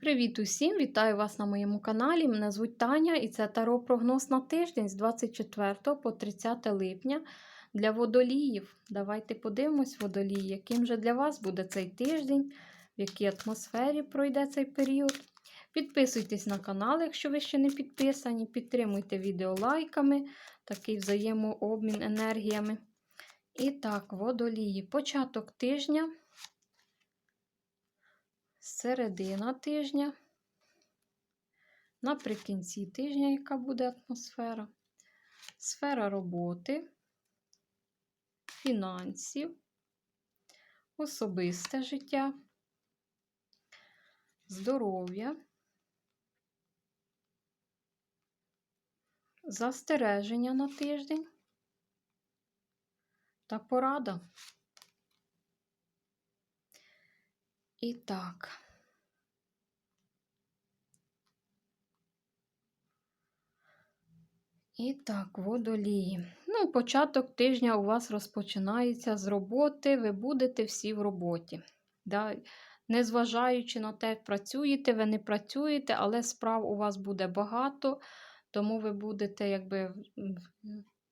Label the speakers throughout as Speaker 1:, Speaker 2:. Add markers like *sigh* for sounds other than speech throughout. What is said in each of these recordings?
Speaker 1: Привіт усім! Вітаю вас на моєму каналі. Мене звуть Таня і це таро прогноз на тиждень з 24 по 30 липня для водоліїв. Давайте подивимось, водолії, яким же для вас буде цей тиждень, в якій атмосфері пройде цей період. Підписуйтесь на канал, якщо ви ще не підписані. Підтримуйте відео лайками, такий взаємообмін енергіями. І так, водолії. Початок тижня середина тижня, наприкінці тижня, яка буде атмосфера, сфера роботи, фінансів, особисте життя, здоров'я, застереження на тиждень та порада. І так. І так, водолії. Ну, початок тижня у вас розпочинається з роботи, ви будете всі в роботі. Да? Незважаючи на те, працюєте, ви не працюєте, але справ у вас буде багато, тому ви будете якби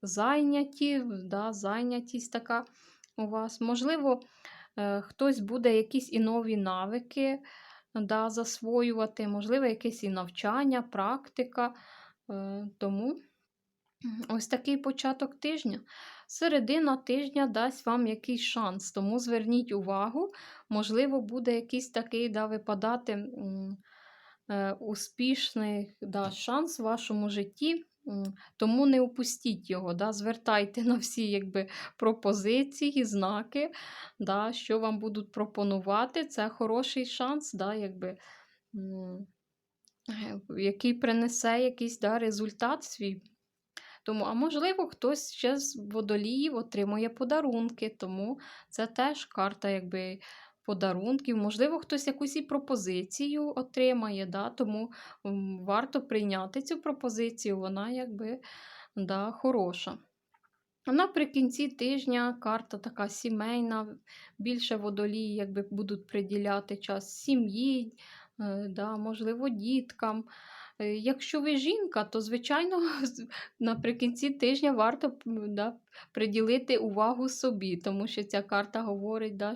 Speaker 1: зайняті, да? зайнятість така у вас. Можливо, Е, хтось буде якісь і нові навики да, засвоювати, можливо, якесь і навчання, практика. Е, тому ось такий початок тижня. Середина тижня дасть вам якийсь шанс, тому зверніть увагу, можливо, буде якийсь такий да, випадати е, успішний да, шанс в вашому житті. Тому не упустіть його, да, звертайте на всі якби, пропозиції, знаки, да, що вам будуть пропонувати. Це хороший шанс, да, якби, який принесе якийсь да, результат свій. Тому, А можливо, хтось ще з водоліїв отримує подарунки, тому це теж карта якби, подарунків. Можливо, хтось якусь і пропозицію отримає, да, тому варто прийняти цю пропозицію, вона якби да, хороша. Наприкінці тижня карта така сімейна, більше водолії якби будуть приділяти час сім'ї, е, да, можливо, діткам. Е, якщо ви жінка, то, звичайно, *laughs* наприкінці тижня варто да, приділити увагу собі, тому що ця карта говорить, да,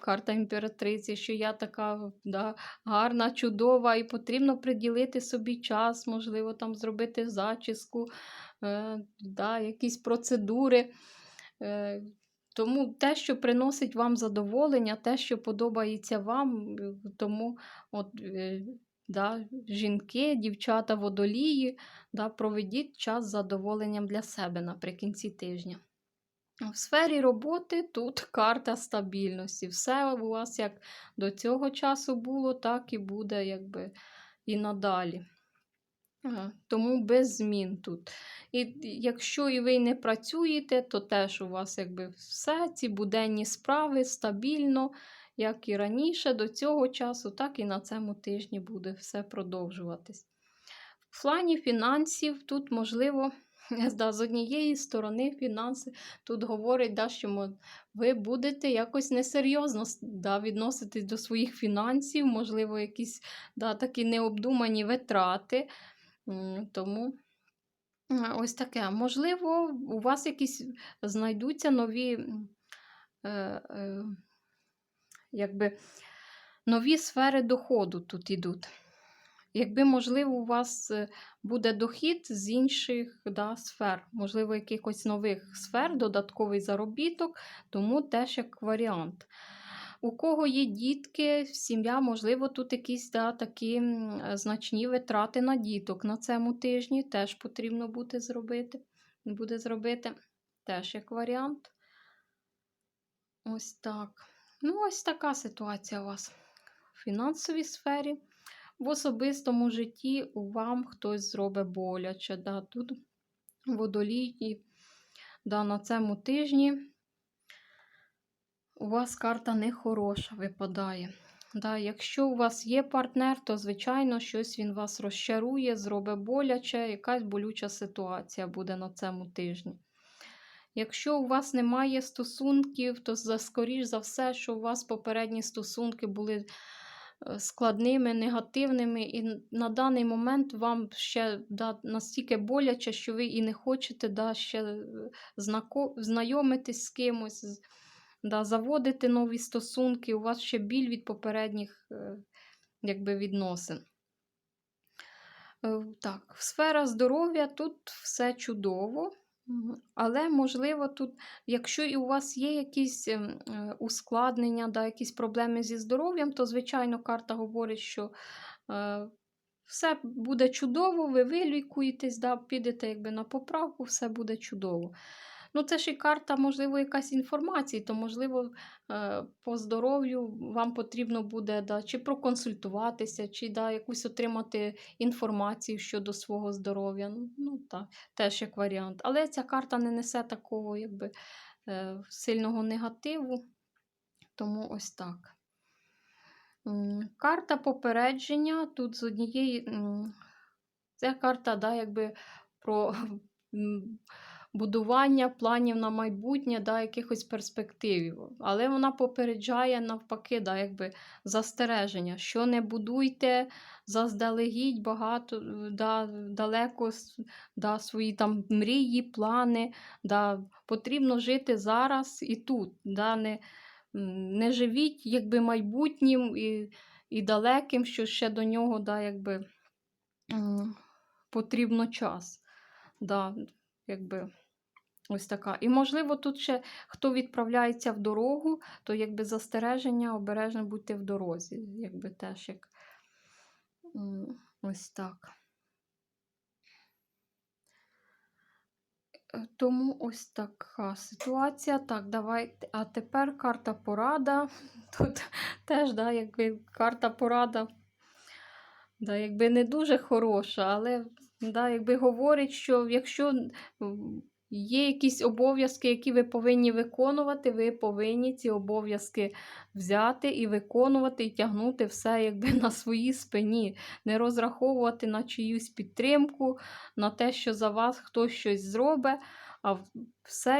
Speaker 1: карта імператриці, що я така да, гарна, чудова, і потрібно приділити собі час, можливо, там зробити зачіску, е, да, якісь процедури. Е, тому те, що приносить вам задоволення, те, що подобається вам, тому от, да, жінки, дівчата, водолії, да, проведіть час з задоволенням для себе наприкінці тижня. В сфері роботи тут *laughs* карта стабільності. Все у вас як до цього часу було, так і буде якби і надалі. Тому без змін тут. І якщо і ви не працюєте, то теж у вас якби все, ці буденні справи стабільно, як і раніше, до цього часу, так і на цьому тижні буде все продовжуватись. В плані фінансів тут можливо. *laughs* З однієї сторони, фінанси тут говорить, да, що ви будете якось несерйозно да, відноситись до своїх фінансів, можливо, якісь да, такі необдумані витрати. Тому ось таке. Можливо, у вас якісь знайдуться нові, е, е, якби, нові сфери доходу тут ідуть. Якби, можливо, у вас е, буде дохід з інших да, сфер, можливо, якихось нових сфер, додатковий заробіток, тому теж як варіант. У кого є дітки, сім'я, можливо, тут якісь да, такі значні витрати на діток на цьому тижні теж потрібно буде зробити. Буде зробити теж як варіант. Ось так. Ну, ось така ситуація у вас в фінансовій сфері в особистому житті вам хтось зробить боляче. Да, Тут водолій да, на цьому тижні у вас карта нехороша випадає. Да, Якщо у вас є партнер, то, звичайно, щось він вас розчарує, зробить боляче, якась болюча ситуація буде на цьому тижні. Якщо у вас немає стосунків, то, скоріш за все, що у вас попередні стосунки були е, складними, негативними, і на даний момент вам ще да, настільки боляче, що ви і не хочете да, ще е, знайомитись з кимось, да, заводити нові стосунки, у вас ще біль від попередніх е, якби, відносин. Так, сфера здоров'я тут все чудово. Але, можливо, тут, якщо і у вас є якісь ем, е, ускладнення, да, якісь проблеми зі здоров'ям, то, звичайно, карта говорить, що е, все буде чудово, ви вилікуєтесь, да, підете якби, на поправку, все буде чудово. Ну, це ж і карта, можливо, якась інформації, то, можливо, е, по здоров'ю вам потрібно буде да, чи проконсультуватися, чи да, якусь отримати інформацію щодо свого здоров'я. Ну, так, теж як варіант. Але ця карта не несе такого якби, е, сильного негативу. Тому ось так. Карта попередження тут з однієї. Це карта, да, якби про *laughs* будування планів на майбутнє, да, якихось перспектив. Але вона попереджає навпаки, да, якби застереження, що не будуйте заздалегідь багато да, далеко да, свої там мрії, плани. Да, потрібно жити зараз і тут. Да, не, не живіть якби майбутнім і, і далеким, що ще до нього да, якби, потрібно час. Да, якби, ось така. І, можливо, тут ще хто відправляється в дорогу, то якби застереження, обережно будьте в дорозі. Якби теж як ось так. Е, Тому ось така ситуація. Так, давайте. А тепер карта порада. *laughs* Тут теж, да, якби карта порада. Да, якби не дуже хороша, але да, якби говорить, що якщо є якісь обов'язки, які ви повинні виконувати, ви повинні ці обов'язки взяти і виконувати, і тягнути все якби на своїй спині, не розраховувати на чиюсь підтримку, на те, що за вас хтось щось зробить, а все